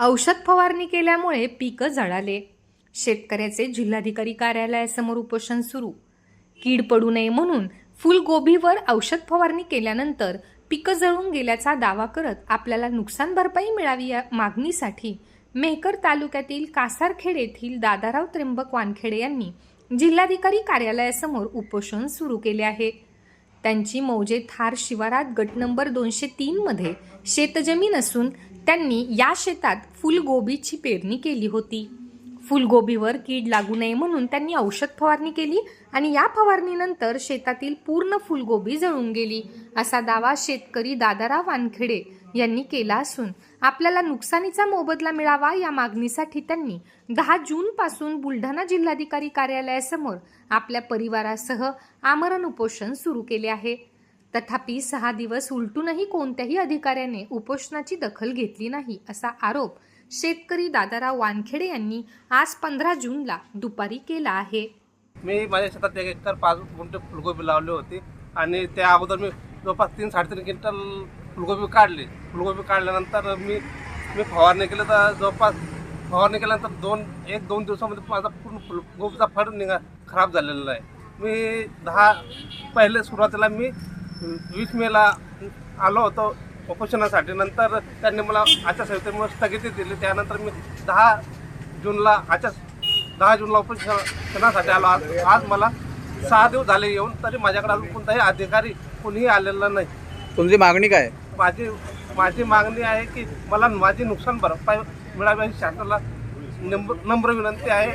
औषध फवारणी केल्यामुळे पिकं जळाले. शेतकऱ्याचे जिल्हाधिकारी कार्यालयासमोर उपोषण सुरू. कीड पडू नये म्हणून फुलगोबीवर औषध फवारणी केल्यानंतर पिकं जळून गेल्याचा दावा करत आपल्याला नुकसान भरपाई मिळावी या मागणीसाठी मेहकर तालुक्यातील कासारखेड येथील दादाराव त्र्यंबक वानखेडे यांनी जिल्हाधिकारी कार्यालयासमोर उपोषण सुरू केले आहे. त्यांची मौजे थार शिवारात गट नंबर दोनशे तीनमध्ये शेतजमीन असून त्यांनी या शेतात फुलगोबीची पेरणी केली होती. फुलगोबीवर कीड लागू नये म्हणून त्यांनी औषध फवारणी केली आणि या फवारणीनंतर शेतातील पूर्ण फुलगोबी जळून गेली. असा दावा शेतकरी दादाराव वानखेडे यांनी केला असून आपल्याला नुकसानीचा मोबदला मिळावा या मागणीसाठी त्यांनी दहा जूनपासून बुलढाणा जिल्हाधिकारी कार्यालयासमोर आपल्या परिवारासह आमरण उपोषण सुरू केले आहे. तथापि सहा दिवस उलटूनही कोणत्याही अधिकाऱ्याने उपोषणाची दखल घेतली नाही असा आरोप शेतकरी दादाराव वानखेडे यांनी आज पंधरा जूनला दुपारी केला आहे. मी माझ्या शेतात एक एकर पाच गुंठे फुलगोबी लावले होते आणि त्या अगोदर मी जवळपास तीन साडेतीन क्विंटल फुलगोबी काढली. फुलगोबी काढल्यानंतर मी मी फवारणी केलं तर जवळपास फवारणी केल्यानंतर दोन एक दोन दिवसामध्ये माझा पूर्ण फुलगोबीचा फळ निघा खराब झालेला आहे. मी दहा पहिले सुरुवातीला मी वीस मेला आलो होतो उपोषणासाठी. नंतर त्यांनी मला आचारसंहितेमुळे स्थगिती दिली. त्यानंतर मी दहा जूनला आचार दहा जूनला उपोषणासाठी आलो. आज आज मला सहा दिवस झाले येऊन तरी माझ्याकडे अजून कोणताही अधिकारी कोणीही आलेला नाही. तुमची मागणी काय? माझी माझी मागणी आहे की मला माझी नुकसान भरपाई मिळावी अशी शासनाला नम्र नम्र विनंती आहे.